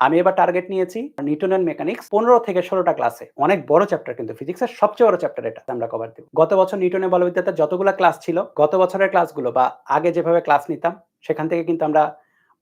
আমি এবার টার্গেট নিয়েছি নিউটন অ্যান্ড মেকানিক্স পনেরো থেকে ষোলোটা ক্লাসে অনেক বড় চ্যাপ্টার কিন্তু ফিজিক্সের সবচেয়ে বড় চ্যাপ্টার এটা আমরা কভার দিব। গত বছর নিউটনের বলবিদ্যাতে যতগুলো ক্লাস ছিল, গত বছরের ক্লাসগুলো বা আগে যেভাবে ক্লাস নিতাম, সেখান থেকে কিন্তু আমরা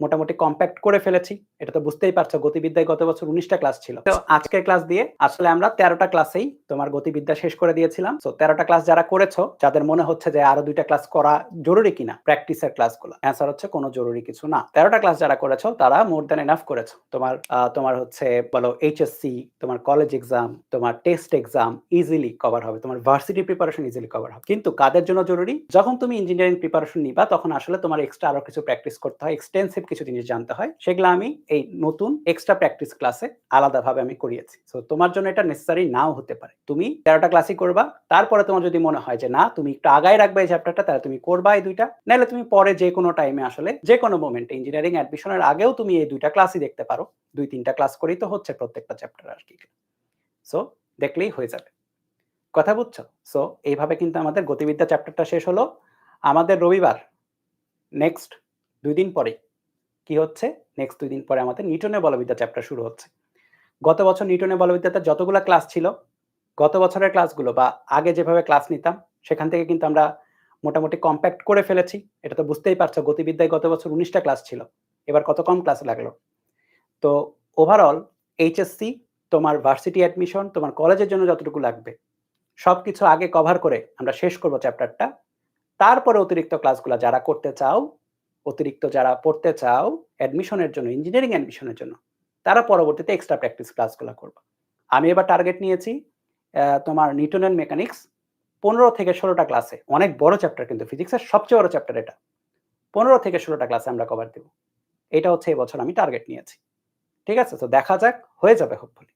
মোটামুটি কম্প্যাক্ট করে ফেলেছি। এটা তো বুঝতেই পারছ, গতিবিদ্যায় গত বছর উনিশটা ক্লাস ছিল। তো আজকের ক্লাস দিয়ে আসলে আমরা তেরোটা ক্লাসেই তোমার গতিবিদ্যা শেষ করে দিয়েছিলাম। তো তেরোটা ক্লাস যারা করেছ, যাদের মনে হচ্ছে যে আরও দুইটা ক্লাস করা জরুরি কিনা প্র্যাকটিসের ক্লাসগুলো অ্যান্সার হচ্ছে কোনো জরুরি কিছু না। তেরোটা ক্লাস যারা করেছ, তারা মোর দ্যান এনাফ করেছ। তোমার তোমার হচ্ছে বলো এইচএসসি তোমার কলেজ এক্সাম তোমার টেস্ট এক্সাম ইজিলি কভার হবে। তোমার ভার্সিটি প্রিপারেশন ইজিলি কভার হবে। কিন্তু কাদের জন্য জরুরি? যখন তুমি ইঞ্জিনিয়ারিং প্রিপারেশন নিবা, তখন আসলে তোমার এক্সট্রা আরও কিছু প্র্যাকটিস করতে হয়। এক্সটেন্সিভ কিছু জিনিস জানতে হয়, সেগুলো আমি এই নতুন এক্সট্রা প্র্যাকটিস ক্লাসে আলাদাভাবে আমি করিয়েছি। তো তোমার জন্য এটা নেসেসারি নাও হতে পারে। তুমি তেরোটা ক্লাসই করবা, তারপরে তোমার যদি মনে হয় যে না, তুমি একটু আগায় রাখবে এই চ্যাপ্টারটা তাহলে তুমি করবা এই দুইটা। নাহলে তুমি পরে যে কোনো টাইমে আসলে যে কোনো মোমেন্টে ইঞ্জিনিয়ারিং অ্যাডমিশনের আগেও তুমি এই দুইটা ক্লাসই দেখতে পারো। দুই, তিনটা ক্লাস করেই তো হচ্ছে প্রত্যেকটা চ্যাপ্টার আর কি। সো দেখলেই হয়ে যাবে। কথা বুঝছ? সো এইভাবে কিন্তু আমাদের গতিবিদ্যা চ্যাপ্টারটা শেষ হলো। আমাদের রবিবার নেক্সট দুই দিন পরে কি হচ্ছে? নেক্সট দুই দিন পরে আমাদের নিউটনের বলবিদ্যা চ্যাপ্টার শুরু হচ্ছে। গত বছর নিউটনের বলবিদ্যাতে যতগুলো ক্লাস ছিল, গত বছরের ক্লাসগুলো বা আগে যেভাবে ক্লাস নিতাম, সেখান থেকে কিন্তু আমরা মোটামুটি কম্প্যাক্ট করে ফেলেছি। এটা তো বুঝতেই পারছ, গতিবিদ্যায় গত বছর উনিশটা ক্লাস ছিল। এবার কত কম ক্লাস লাগল? তো ওভারঅল এইচএসসি তোমার ভার্সিটি অ্যাডমিশন তোমার কলেজের জন্য যতটুকু লাগবে সব কিছু আগে কভার করে আমরা শেষ করব চ্যাপ্টারটা তারপরে অতিরিক্ত ক্লাসগুলো যারা করতে চাও অতিরিক্ত যারা পড়তে চাও অ্যাডমিশনের জন্য ইঞ্জিনিয়ারিং অ্যাডমিশনের জন্য, তারা পরবর্তীতে এক্সট্রা প্র্যাকটিস ক্লাসগুলো করবে। আমি এবার টার্গেট নিয়েছি তোমার নিউটনের মেকানিক্স পনেরো থেকে ষোলোটা ক্লাসে অনেক বড় চ্যাপ্টার কিন্তু ফিজিক্সের সবচেয়ে বড় চ্যাপ্টার এটা। পনেরো থেকে ষোলোটা ক্লাসে আমরা কভার দেব। এটা হচ্ছে এবছর আমি টার্গেট নিয়েছি। ঠিক আছে? তো দেখা যাক, হয়ে যাবে হোপফুলি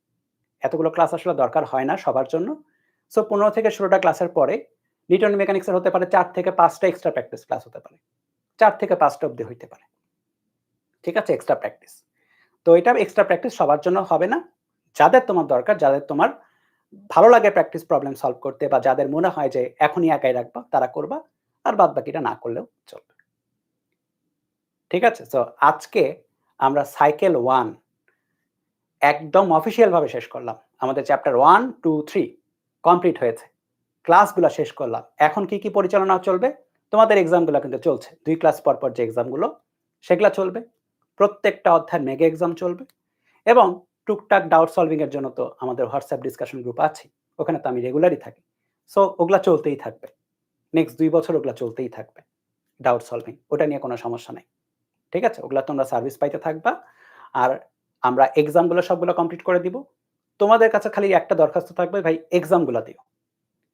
এতগুলো ক্লাস আসলে দরকার হয় না সবার জন্য। সো পনেরো থেকে ষোলোটা ক্লাসের পরে নিউটন মেকানিক্সের হতে পারে চার থেকে পাঁচটা এক্সট্রা প্র্যাকটিস ক্লাস হতে পারে। চার থেকে পাঁচটা অব্দি হইতে পারে। ঠিক আছে? এক্সট্রা প্র্যাকটিস তো এটা এক্সট্রা প্র্যাকটিস সবার জন্য হবে না। যাদের তোমার দরকার, যাদের তোমার ভালো লাগে প্র্যাকটিস প্রবলেম সলভ করতে বা যাদের মনে হয় যে এখনই একাই রাখবা, তারা করবা, আর বাদ বাকিটা না করলেও চলবে। ঠিক আছে? তো আজকে আমরা সাইকেল ওয়ান একদম অফিসিয়াল ভাবে শেষ করলাম। আমাদের chapter one two three complete হয়েছে। ক্লাসগুলো শেষ করলাম। এখন কি কি পরিচালনা চলবে? তোমাদের এক্সামগুলো কিন্তু চলছে। দুই ক্লাস পর পর যে এক্সামগুলো সেগুলো চলবে। প্রত্যেকটা অধ্যায়ের মেগা এক্সাম চলবে। এবং টুকটাক ডাউট সলভিং এর জন্য তো আমাদের হোয়াটসঅ্যাপ ডিসকাশন গ্রুপ আছে। ওখানে তো আমি রেগুলারই থাকি। সো ওগুলা চলতেই থাকবে। নেক্সট দুই বছর ওগুলা চলতেই থাকবে। ডাউট সলভিং ওটা নিয়ে কোনো সমস্যা নেই। ঠিক আছে? ওগুলা তোমরা সার্ভিস পাইতে থাকবা। আর আমরা এক্সামগুলো সবগুলো কমপ্লিট করে দিব। তোমাদের কাছে খালি একটা দরখাস্ত থাকবে, ভাই এক্সামগুলো দিও।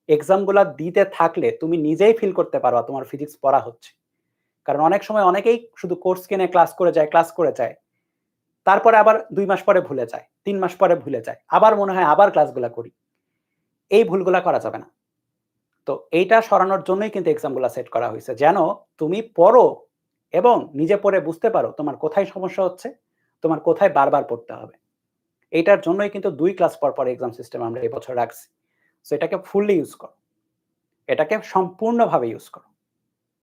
এক্সামগুলো দিতে থাকলে তুমি নিজেই ফিল করতে পারো তোমার ফিজিক্স পড়া হচ্ছে। কারণ অনেক সময় অনেকেই শুধু কোর্স কিনে ক্লাস করে যায় ক্লাস করে যায়। তারপরে আবার দুই মাস পরে ভুলে যায়, তিন মাস পরে ভুলে যায়। আবার মনে হয় আবার ক্লাসগুলো করি। এই ভুলগুলা করা যাবে না। তো এইটা সরানোর জন্যই কিন্তু এক্সামগুলো সেট করা হয়েছে। যেন তুমি পড়ো এবং নিজে পড়ে বুঝতে পারো তোমার কোথায় সমস্যা হচ্ছে, তোমার কোথায় বারবার পড়তে হবে। এইটার জন্যই কিন্তু দুই ক্লাস পর পর এক্সাম সিস্টেম আমরা এবছর রাখছি। সো এটাকে ফুললি ইউজ করো। এটাকে সম্পূর্ণভাবে ইউজ করো।